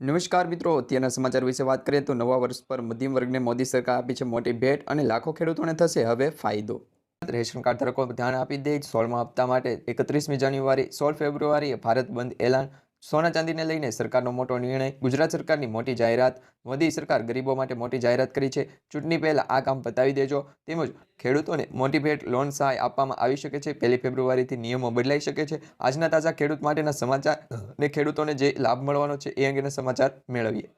નમસ્કાર મિત્રો, અત્યારના સમાચાર વિશે વાત કરીએ તો નવા વર્ષ પર મધ્યમ વર્ગને મોદી સરકાર આપી છે મોટી ભેટ અને લાખો ખેડૂતોને થશે હવે ફાયદો. રેશન કાર્ડ ધારકો ધ્યાન આપી દે સોળમા હપ્તા માટે એકત્રીસમી જાન્યુઆરી, સોળ ફેબ્રુઆરીએ ભારત બંધ એલાન સોના ચાંદીને લઈને સરકારનો મોટો નિર્ણય, ગુજરાત સરકારની મોટી જાહેરાત, મોદી સરકાર ગરીબો માટે મોટી જાહેરાત કરી છે. ચૂંટણી પહેલાં આ કામ પતાવી દેજો. તેમજ ખેડૂતોને મોટી ભેટ લોન સહાય આપવામાં આવી શકે છે. પહેલી ફેબ્રુઆરીથી નિયમો બદલાઈ શકે છે. આજના તાજા ખેડૂત માટેના સમાચાર અને ખેડૂતોને જે લાભ મળવાનો છે એ અંગેના સમાચાર મેળવીએ.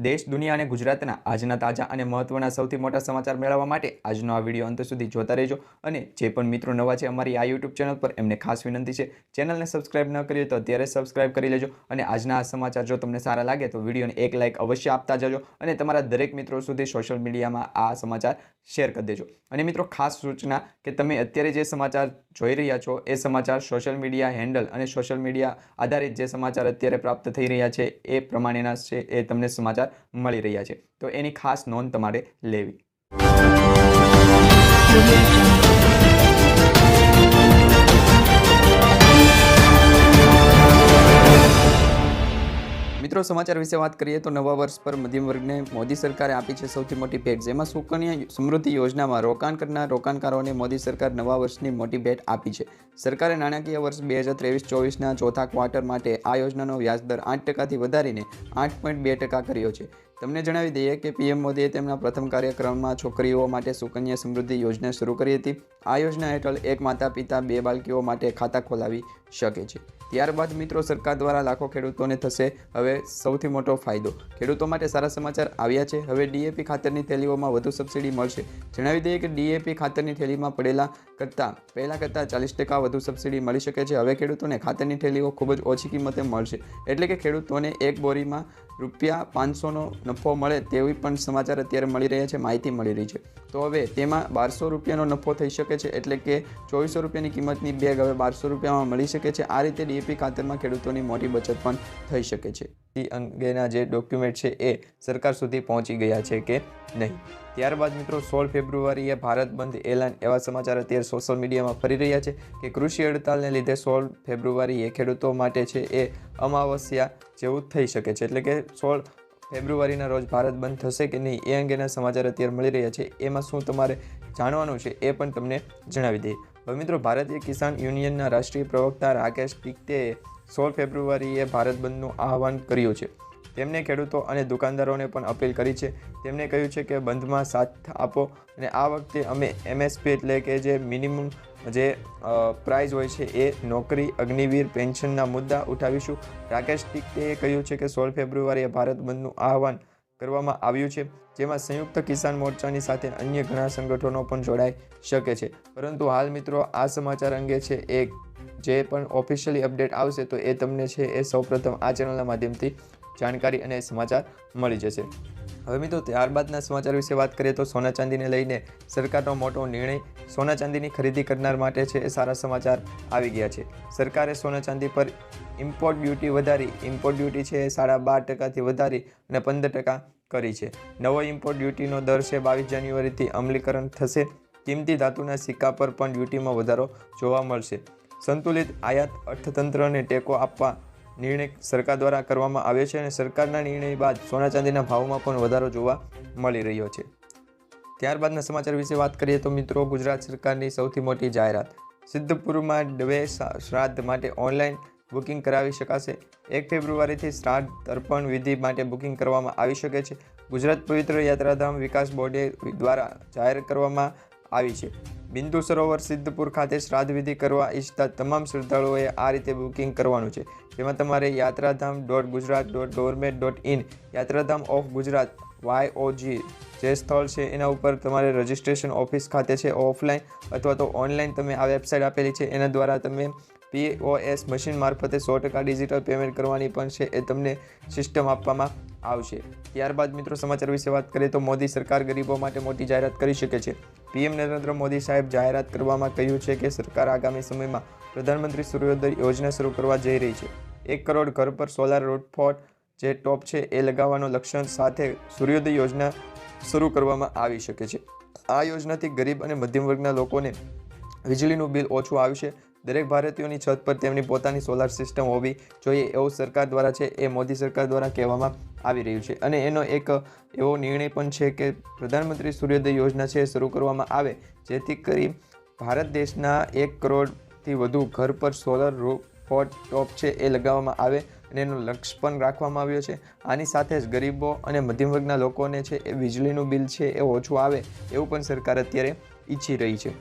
દેશ, દુનિયા અને ગુજરાતના આજના તાજા અને મહત્વના સૌથી મોટા સમાચાર મેળવવા માટે આજનો આ વીડિયો અંત સુધી જોતા રહેજો અને જે પણ મિત્રો નવા છે અમારી આ યુટ્યુબ ચેનલ પર એમને ખાસ વિનંતી છે ચેનલને સબસ્ક્રાઇબ ન કરી તો અત્યારે સબસ્ક્રાઇબ કરી લેજો અને આજના આ સમાચાર જો તમને સારા લાગે તો વિડીયોને એક લાઇક અવશ્ય આપતા જજો અને તમારા દરેક મિત્રો સુધી સોશિયલ મીડિયામાં આ સમાચાર શેર કરી દેજો. અને મિત્રો ખાસ સૂચના કે તમે અત્યારે જે સમાચાર જોઈ રહ્યા છો. એ સમાચાર સોશિયલ મીડિયા હેન્ડલ અને સોશિયલ મીડિયા આધારિત જે સમાચાર અત્યારે પ્રાપ્ત થઈ રહ્યા છે, એ પ્રમાણેના છે, એ તમને સમાચાર મળી રહ્યા છે. તો એની ખાસ નોંધ તમારે લેવી. મિત્રો, સમાચાર વિશે વાત કરીએ તો નવા વર્ષ પર મધ્યમ વર્ગને મોદી સરકારે આપી છે સૌથી મોટી ભેટ, જેમાં સુકન્યા સમૃદ્ધિ યોજનામાં રોકાણ કરનાર રોકાણકારોને મોદી સરકાર નવા વર્ષની મોટી ભેટ આપી છે. સરકારે નાણાકીય વર્ષ બે હજાર ત્રેવીસ ચોવીસના ચોથા ક્વાર્ટર માટે આ યોજનાનો વ્યાજદર આઠ ટકાથી વધારીને આઠ પોઈન્ટ બે ટકા કર્યો છે. તમને જણાવી દઈએ કે પીએમ મોદીએ તેમના પ્રથમ કાર્યક્રમમાં છોકરીઓ માટે સુકન્યા સમૃદ્ધિ યોજના શરૂ કરી હતી. આ યોજના હેઠળ એક માતા પિતા, બે બાળકીઓ માટે ખાતા ખોલાવી શકે છે. ત્યારબાદ મિત્રો સરકાર દ્વારા લાખો ખેડૂતોને થશે હવે સૌથી મોટો ફાયદો. ખેડૂતો માટે સારા સમાચાર આવ્યા છે. હવે ડીએપી ખાતરની થેલીઓમાં વધુ સબસિડી મળશે. જણાવી દઈએ કે ડીએપી ખાતરની થેલીમાં પડેલા કરતાં પહેલાં કરતાં ચાલીસ ટકા વધુ સબસિડી મળી શકે છે. હવે ખેડૂતોને ખાતરની થેલીઓ ખૂબ જ ઓછી કિંમતે મળશે. એટલે કે ખેડૂતોને એક બોરીમાં રૂપિયા પાંચસોનો નફો મળે તેવી પણ સમાચાર અત્યારે મળી રહ્યા છે, માહિતી મળી રહી છે. તો હવે તેમાં બારસો રૂપિયાનો નફો થઈ શકે છે, એટલે કે ચોવીસો રૂપિયાની કિંમતની બેગ હવે બારસો રૂપિયામાં મળી શકે છે. આ રીતે ડીએપી ખાતરમાં ખેડૂતોની મોટી બચત પણ થઈ શકે છે. એ અંગેના જે ડોક્યુમેન્ટ છે એ સરકાર સુધી પહોંચી ગયા છે કે નહીં? ત્યારબાદ મિત્રો સોળ ફેબ્રુઆરીએ ભારત બંધ એલાન એવા સમાચાર અત્યારે સોશિયલ મીડિયામાં ફરી રહ્યા છે કે કૃષિ હડતાલને લીધે સોળ ફેબ્રુઆરીએ ખેડૂતો માટે છે એ અમાવસ્યા જેવું થઈ શકે છે. એટલે કે સોળ ફેબ્રુઆરીના રોજ ભારત બંધ થશે કે નહીં એ અંગેના સમાચાર અત્યારે મળી રહ્યા છે. એમાં શું તમારે જાણવાનું છે એ પણ તમને જણાવી દઈએ. હવે મિત્રો ભારતીય કિસાન યુનિયનના રાષ્ટ્રીય પ્રવક્તા રાકેશ પિક્તેએ સોળ ફેબ્રુઆરીએ ભારત બંધનું આહવાન કર્યું છે. તેમણે ખેડૂતો અને દુકાનદારોને પણ અપીલ કરી છે. તેમણે કહ્યું છે કે બંધમાં સાથ આપો અને આ વખતે અમે એમએસપી એટલે કે જે મિનિમમ જે પ્રાઇઝ હોય છે એ નોકરી, અગ્નિવીર, પેન્શનના મુદ્દા ઉઠાવીશું. રાકેશ ટિકટેએ કહ્યું છે કે સોળ ફેબ્રુઆરીએ ભારત બંધનું આહવાન કરવામાં આવ્યું છે, જેમાં સંયુક્ત કિસાન મોરચાની સાથે અન્ય ઘણા સંગઠનો પણ જોડાઈ શકે છે. પરંતુ હાલ મિત્રો, આ સમાચાર અંગે છે એ જે પણ ઓફિશિયલી અપડેટ આવશે તો એ તમને છે એ સૌપ્રથમ આ ચેનલના માધ્યમથી જાણકારી અને સમાચાર મળી જશે. હવે મિત્રો, ત્યારબાદના સમાચાર વિશે વાત કરીએ તો સોના ચાંદીને લઈને સરકારનો મોટો નિર્ણય સોના ચાંદીની ખરીદી કરનાર માટે છે એ સારા સમાચાર આવી ગયા છે. સરકારે સોના ચાંદી પર ઇમ્પોર્ટ ડ્યુટી વધારી ઇમ્પોર્ટ ડ્યુટી છે એ સાડા બાર ટકાથી વધારી અને પંદર ટકા કરી છે. નવો ઇમ્પોર્ટ ડ્યુટીનો દર છે બાવીસ જાન્યુઆરીથી અમલીકરણ થશે. કિંમતી ધાતુના સિક્કા પર પણ ડ્યુટીમાં વધારો જોવા મળશે. સંતુલિત આયાત અર્થતંત્રને ટેકો આપવા નિર્ણય સરકાર દ્વારા કરવામાં આવ્યો છે અને સરકારના નિર્ણય બાદ સોના ચાંદીના ભાવમાં પણ વધારો જોવા મળી રહ્યો છે. ત્યારબાદના સમાચાર વિશે વાત કરીએ તો મિત્રો, ગુજરાત સરકારની સૌથી મોટી જાહેરાત. સિદ્ધપુરમાં ડવે શ્રાદ્ધ માટે ઓનલાઈન બુકિંગ કરાવી શકાશે. એક ફેબ્રુઆરીથી શ્રાદ્ધ તર્પણ વિધિ માટે બુકિંગ કરવામાં આવી શકે છે. ગુજરાત પવિત્ર યાત્રાધામ વિકાસ બોર્ડે દ્વારા જાહેર કરવામાં આવી છે. બિંદુ સરોવર સિદ્ધપુર ખાતે શ્રાદ્ધ વિધિ કરવા ઈચ્છતા તમામ શ્રદ્ધાળુઓએ આ રીતે બુકિંગ કરવાનું છે. જેમાં તમારે Yatradham dot Gujarat dot government dot in, Yatradham of Gujarat YOG જે સ્થળ છે એના ઉપર તમારે રજિસ્ટ્રેશન ઓફિસ ખાતે છે, ઓફલાઈન અથવા તો ઓનલાઈન તમે આ વેબસાઇટ આપેલી છે, એના દ્વારા તમે પીઓએસ મશીન મારફતે સો ટકા ડિજિટલ પેમેન્ટ કરવાની પણ છે એ તમને સિસ્ટમ આપવામાં આવશે. ત્યારબાદ મિત્રો સમાચાર વિશે વાત કરીએ તો મોદી સરકાર ગરીબો માટે મોટી જાહેરાત કરી શકે છે. પીએમ નરેન્દ્ર મોદી સાહેબ જાહેરાત કરવામાં કહ્યું છે કે સરકાર આગામી સમયમાં પ્રધાનમંત્રી સૂર્યોદય યોજના શરૂ કરવા જઈ રહી છે. એક કરોડ ઘર પર સોલાર રોડફોટ જે ટોપ છે એ લગાવવાનો લક્ષણ સાથે સૂર્યોદય યોજના શરૂ કરવામાં આવી શકે છે. આ યોજનાથી ગરીબ અને મધ્યમ વર્ગના લોકોને વીજળીનું બિલ ઓછું આવશે. દરેક ભારતીયોની છત પર તેમની પોતાની સોલાર સિસ્ટમ હોવી જોઈએ એવું સરકાર દ્વારા છે, એ મોદી સરકાર દ્વારા કહેવામાં આવી રહ્યું છે. અને એનો એક એવો નિર્ણય પણ છે કે પ્રધાનમંત્રી સૂર્યોદય યોજના છે એ શરૂ કરવામાં આવે, જેથી કરી ભારત દેશના એક કરોડથી વધુ ઘર પર સોલર રૂફોટ ટોપ છે એ લગાવવામાં આવે અને એનું લક્ષ્ય પણ રાખવામાં આવ્યો છે. આની સાથે જ ગરીબો અને મધ્યમ વર્ગના લોકોને છે એ વીજળીનું બિલ છે એ ઓછું આવે એવું પણ સરકાર અત્યારે ઈચ્છી રહી છે.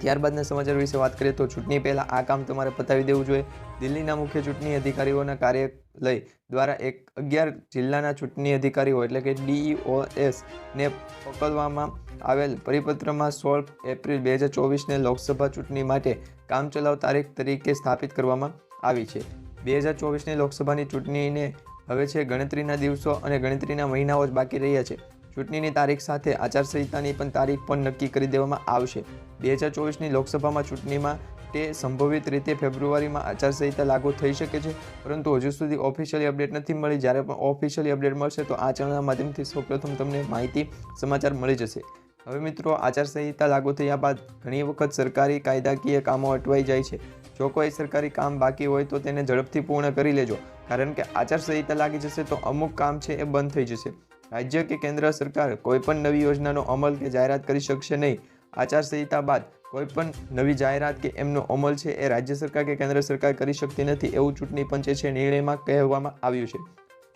ત્યારબાદના સમાચાર વિશે વાત કરીએ તો ચૂંટણી પહેલાં આ કામ તમારે પતાવી દેવું જોઈએ. દિલ્હીના મુખ્ય ચૂંટણી અધિકારીઓના કાર્યાલય દ્વારા એક અગિયાર જિલ્લાના ચૂંટણી અધિકારીઓ એટલે કે ડીઈઓએસને પકડવામાં આવેલ પરિપત્રમાં સોળ એપ્રિલ બે હજાર ચોવીસને લોકસભા ચૂંટણી માટે કામચલાઉ તારીખ તરીકે સ્થાપિત કરવામાં આવી છે. બે હજાર ચોવીસની લોકસભાની ચૂંટણીને હવે છે ગણતરીના દિવસો અને ગણતરીના મહિનાઓ જ બાકી રહ્યા છે. ચૂંટણીની તારીખ સાથે આચારસંહિતાની પણ તારીખ પણ નક્કી કરી દેવામાં આવશે. બે હજાર ચોવીસની લોકસભામાં ચૂંટણીમાં તે સંભવિત રીતે ફેબ્રુઆરીમાં આચારસંહિતા લાગુ થઈ શકે છે, પરંતુ હજુ સુધી ઓફિશિયલી અપડેટ નથી મળી. જ્યારે પણ ઓફિશિયલી અપડેટ મળશે, તો આ ચેનલના માધ્યમથી સૌપ્રથમ તમને માહિતી, સમાચાર મળી જશે. હવે મિત્રો, આચારસંહિતા લાગુ થયા બાદ ઘણી વખત સરકારી કાયદાકીય કામો અટવાઈ જાય છે. જો કોઈ સરકારી કામ બાકી હોય, તો તેને ઝડપથી પૂર્ણ કરી લેજો. કારણ કે આચારસંહિતા લાગી જશે, તો અમુક કામ છે એ બંધ થઈ જશે. રાજ્ય કે કેન્દ્ર સરકાર કોઈ પણ નવી યોજનાનો અમલ કે જાહેરાત કરી શકશે નહીં. આચારસંહિતા બાદ કોઈ પણ નવી જાહેરાત કે એમનો અમલ છે એ રાજ્ય સરકાર કે કેન્દ્ર સરકાર કરી શકતી નથી એવું ચૂંટણી પંચે છે નિર્ણયમાં કહેવામાં આવ્યું છે.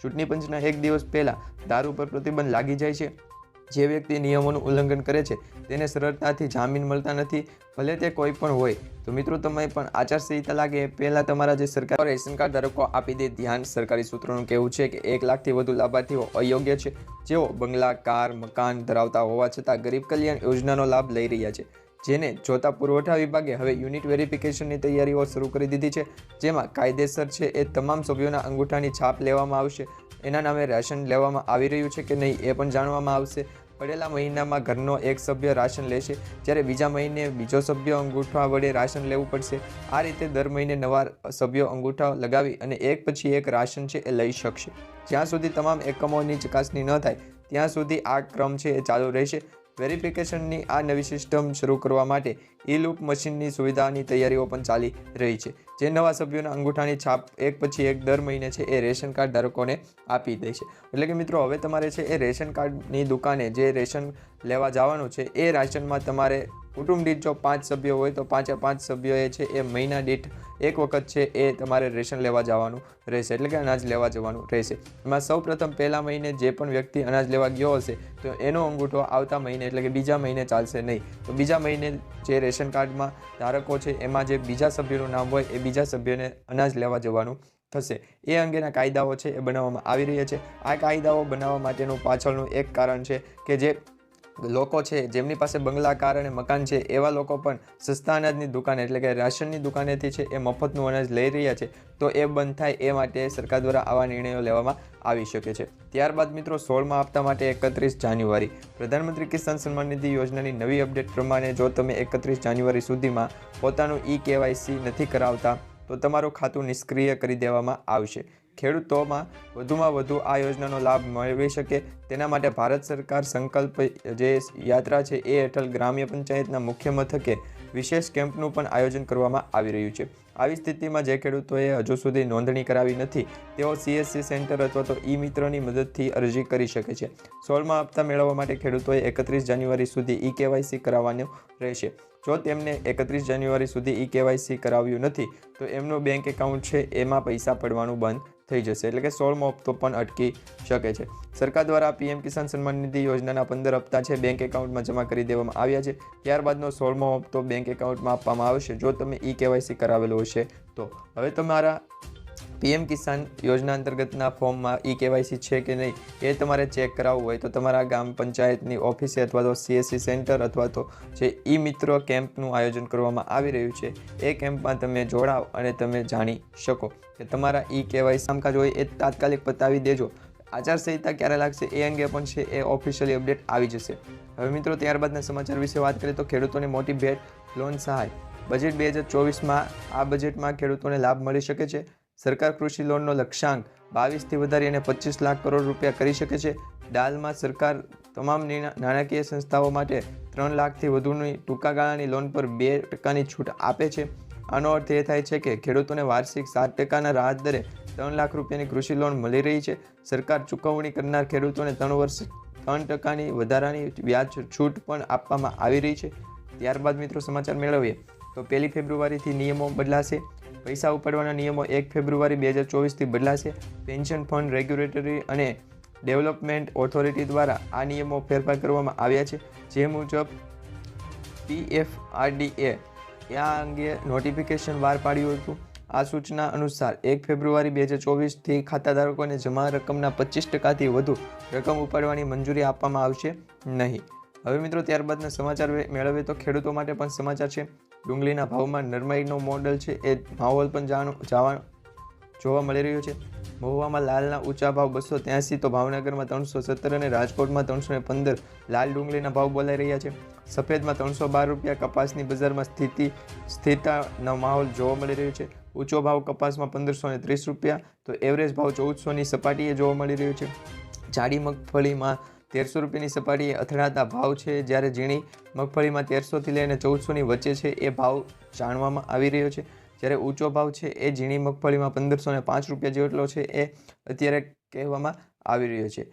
ચૂંટણી પંચના એક દિવસ પહેલાં દારૂ પર પ્રતિબંધ લાગી જાય છે. જે વ્યક્તિ નિયમોનું ઉલ્લંઘન કરે છે તેને સરળતાથી જામીન મળતા નથી, ભલે તે કોઈ પણ હોય. તો મિત્રો તમે પણ આચારસંહિતા લાગે, પહેલાં તમારા જે સરકાર રેશન કાર્ડ ધારકો આપી દે, ધ્યાન સરકારી સૂત્રોનું કહેવું છે કે એક લાખથી વધુ લાભાર્થીઓ અયોગ્ય છે. જેઓ બંગલા, કાર, મકાન ધરાવતા હોવા છતાં ગરીબ કલ્યાણ યોજનાનો લાભ લઈ રહ્યા છે. જેને જોતા પુરવઠા વિભાગે હવે યુનિટ વેરિફિકેશનની તૈયારીઓ શરૂ કરી દીધી છે, જેમાં કાયદેસર છે એ તમામ સભ્યોના અંગૂઠાની છાપ લેવામાં આવશે. એના નામે રાશન લેવામાં આવી રહ્યું છે કે નહીં એ પણ જાણવામાં આવશે. પડેલા મહિનામાં ઘરનો એક સભ્ય રાશન લેશે, જ્યારે બીજા મહિને બીજો સભ્ય અંગૂઠા વડે રાશન લેવું પડશે. આ રીતે દર મહિને નવા સભ્યો અંગૂઠા લગાવી અને એક પછી એક રાશન છે એ લઈ શકશે. જ્યાં સુધી તમામ એકમોની ચકાસણી ન થાય, ત્યાં સુધી આ ક્રમ છે એ ચાલુ રહેશે. વેરિફિકેશનની આ નવી સિસ્ટમ શરૂ કરવા માટે ઈ લૂપ મશીનની સુવિધાની તૈયારીઓ પણ ચાલી રહી છે, જે નવા સભ્યોના અંગૂઠાની છાપ એક પછી એક દર મહિને છે એ રેશન કાર્ડ ધારકોને આપી દે છે. એટલે કે મિત્રો, હવે તમારે છે એ રેશન કાર્ડની દુકાને જે રેશન લેવા જવાનું છે એ રાશનમાં તમારે કુટુંબ દીઠ જો પાંચ સભ્યો હોય તો પાંચે પાંચ સભ્યોએ છે એ મહિના દીઠ એક વખત છે એ તમારે રેશન લેવા જવાનું રહેશે, એટલે કે અનાજ લેવા જવાનું રહેશે. એમાં સૌ પ્રથમ પહેલા મહિને જે પણ વ્યક્તિ અનાજ લેવા ગયો હશે, તો એનો અંગૂઠો આવતા મહિને એટલે કે બીજા મહિને ચાલશે નહીં. તો બીજા મહિને જે રેશન કાર્ડમાં ધારકો છે, એમાં જે બીજા સભ્યનું નામ હોય, એ બીજા સભ્યને અનાજ લેવા જવાનું થશે. એ અંગેના કાયદાઓ છે એ બનાવવામાં આવી રહ્યા છે. આ કાયદાઓ બનાવવા માટેનું પાછળનું એક કારણ છે કે જે લોકો છે, જેમની પાસે બંગલા, કાર અને મકાન છે, એવા લોકો પણ સસ્તા અનાજની દુકાન એટલે કે રાશનની દુકાનેથી છે, એ મફતનું અનાજ લઈ રહ્યા છે. તો એ બંધ થાય એ માટે સરકાર દ્વારા આવા નિર્ણયો લેવામાં આવી શકે છે. ત્યારબાદ મિત્રો, સોળમાં હપ્તા માટે એકત્રીસ જાન્યુઆરી. પ્રધાનમંત્રી કિસાન સન્માન નિધિ યોજનાની નવી અપડેટ પ્રમાણે જો તમે એકત્રીસ જાન્યુઆરી સુધીમાં પોતાનું ઈ કેવાયસી નથી કરાવતા, તો તમારું ખાતું નિષ્ક્રિય કરી દેવામાં આવશે. ખેડૂતોમાં વધુમાં વધુ આ યોજનાનો લાભ મેળવી શકે. તેના માટે ભારત સરકાર સંકલ્પ જે યાત્રા છે એ હેઠળ ગ્રામ્ય પંચાયતના મુખ્ય મથકે વિશેષ કેમ્પનું પણ આયોજન કરવામાં આવી રહ્યું છે. આવી સ્થિતિમાં જે ખેડૂતોએ હજુ સુધી નોંધણી કરાવી નથી, તેઓ સીએસસી સેન્ટર અથવા તો ઈ મિત્રોની મદદથી અરજી કરી શકે છે. સોળમાં હપ્તા મેળવવા માટે ખેડૂતોએ એકત્રીસ જાન્યુઆરી સુધી ઈ કેવાયસી કરાવવાનું રહેશે. જો તેમને એકત્રીસ જાન્યુઆરી સુધી ઈ કેવાયસી કરાવ્યું નથી, તો એમનું બેંક એકાઉન્ટ છે, એમાં પૈસા પડવાનું બંધ થઈ જશે એટલે કે સોળમો હપ્તો પણ અટકી શકે છે. સરકાર દ્વારા પીએમ કિસાન સન્માન નિધિ યોજનાના પંદર હપ્તા છે બેંક એકાઉન્ટમાં જમા કરી દેવામાં આવ્યા છે. ત્યારબાદનો સોળમો હપ્તો બેંક એકાઉન્ટમાં આપવામાં આવશે. જો તમે ઈ કેવાયસી કરાવેલું હશે તો. હવે તમારા પીએમ કિસાન યોજના અંતર્ગતના ફોર્મમાં ઈ કેવાયસી છે કે નહીં, એ તમારે ચેક કરાવવું હોય તો તમારા ગામ પંચાયતની ઓફિસે અથવા તો સીએસસી સેન્ટર અથવા તો જે ઈ મિત્રો કેમ્પનું આયોજન કરવામાં આવી રહ્યું છે, એ કેમ્પમાં તમે જોડાવ અને તમે જાણી શકો કે તમારા ઈ કેવાયસી કામકાજ હોય એ તાત્કાલિક પતાવી દેજો. આચારસંહિતા ક્યારે લાગશે એ અંગે પણ છે, એ ઓફિશિયલી અપડેટ આવી જશે. હવે મિત્રો, ત્યારબાદના સમાચાર વિશે વાત કરીએ તો ખેડૂતોને મોટી ભેટ, લોન સહાય. બજેટ બે હજાર ચોવીસમાં આ બજેટમાં ખેડૂતોને લાભ મળી શકે છે સરકાર કૃષિ લોનનો લક્ષ્યાંક બાવીસથી વધારી અને પચીસ લાખ કરોડ રૂપિયા કરી શકે છે. ડાલમાં સરકાર તમામ નાણાકીય સંસ્થાઓ માટે ત્રણ લાખથી વધુની ટૂંકા ગાળાની લોન પર બે ટકાની છૂટ આપે છે. આનો અર્થ એ થાય છે કે ખેડૂતોને વાર્ષિક સાત ટકાના રાહત દરે ત્રણ લાખ રૂપિયાની કૃષિ લોન મળી રહી છે. સરકાર ચૂકવણી કરનાર ખેડૂતોને ત્રણ વર્ષ ત્રણ ટકાની વધારાની વ્યાજ છૂટ પણ આપવામાં આવી રહી છે. ત્યારબાદ મિત્રો સમાચાર મેળવીએ. તો પહેલી ફેબ્રુઆરીથી નિયમો બદલાશે. પૈસા ઉપાડવાના નિયમો એક ફેબ્રુઆરી બે હજાર ચોવીસથી બદલાશે પેન્શન ફંડ, રેગ્યુલેટરી અને ડેવલપમેન્ટ ઓથોરિટી દ્વારા આ નિયમો ફેરફાર કરવામાં આવ્યા છે. જે મુજબ, પીએફઆરડીએ આ અંગે નોટિફિકેશન બહાર પાડ્યું હતું. આ સૂચના અનુસાર, એક ફેબ્રુઆરી બે હજાર ચોવીસથી ખાતાધારકોને જમા રકમના પચીસ ટકાથી વધુ રકમ ઉપાડવાની મંજૂરી આપવામાં આવશે નહીં. હવે મિત્રો, ત્યારબાદના સમાચાર મેળવીએ તો ખેડૂતો માટે પણ સમાચાર છે. ડુંગળીના ભાવમાં નરમાઈનો મોડલ છે એ માહોલ પણ જાણ જાવા જોવા મળી રહ્યો છે. મહુવામાં લાલના ઊંચા ભાવ બસો ત્યાંસી, તો ભાવનગરમાં ત્રણસો સત્તર અને રાજકોટમાં ત્રણસો પંદર. લાલ ડુંગળીના ભાવ બોલાઈ રહ્યા છે. સફેદમાં ત્રણસો બાર રૂપિયા, કપાસની બજારમાં સ્થિતિ સ્થિરતાનો માહોલ જોવા મળી રહ્યો છે. ઊંચો ભાવ કપાસમાં પંદરસો ત્રીસ રૂપિયા, તો એવરેજ ભાવ ચૌદસોની સપાટીએ જોવા મળી રહ્યો છે. જાડી મગફળીમાં તેરસો રૂપિયાની સપાટીએ અથડાતા ભાવ છે. જ્યારે ઝીણી મગફળીમાં તેરસોથી લઈને ચૌદસોની વચ્ચે છે એ ભાવ જાણવામાં આવી રહ્યો છે. જ્યારે ઊંચો ભાવ છે એ ઝીણી મગફળીમાં પંદરસો ને પાંચ રૂપિયા જેટલો છે એ અત્યારે કહેવામાં આવી રહ્યો છે.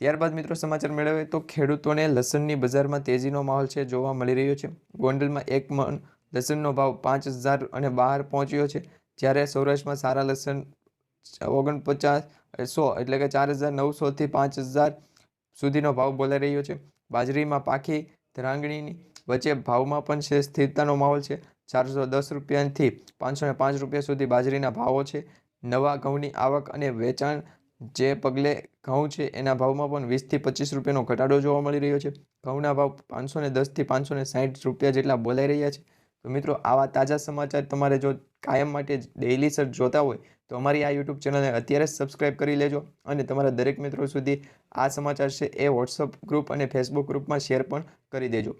ત્યારબાદ મિત્રો સમાચાર મેળવીએ તો ખેડૂતોને લસણની બજારમાં તેજીનો માહોલ છે જોવા મળી રહ્યો છે. ગોંડલમાં એક મણ લસણનો ભાવ પાંચ હજાર અને બહાર પહોંચ્યો છે. જ્યારે સૌરાષ્ટ્રમાં સારા લસણ ઓગણપચાસ સો એટલે કે ચાર હજાર નવસોથી પાંચ હજાર સુધીનો ભાવ બોલાઈ રહ્યો છે. બાજરીમાં પાખી ધ્રાંગણીની વચ્ચે ભાવમાં પણ છે, સ્થિરતાનો માહોલ છે. ચારસો દસ રૂપિયાથી પાંચસો પાંચ રૂપિયા સુધી બાજરીના ભાવો છે. નવા ઘઉંની આવક અને વેચાણ જે પગલે ઘઉં છે, એના ભાવમાં પણ વીસથી પચીસ રૂપિયાનો ઘટાડો જોવા મળી રહ્યો છે. ઘઉંના ભાવ પાંચસો ને દસથી પાંચસો ને સાઠ રૂપિયા જેટલા બોલાઈ રહ્યા છે. તો મિત્રો, આવા તાજા સમાચાર તમારે જો કાયમ માટે ડેઇલી સર જોતા હોય, તો અમારી આ યુટ્યુબ ચેનલને અત્યારે જ સબસ્ક્રાઇબ કરી લેજો અને તમારા દરેક મિત્રો સુધી આ સમાચાર છે એ વોટ્સઅપ ગ્રુપ અને ફેસબુક ગ્રુપમાં શેર પણ કરી દેજો.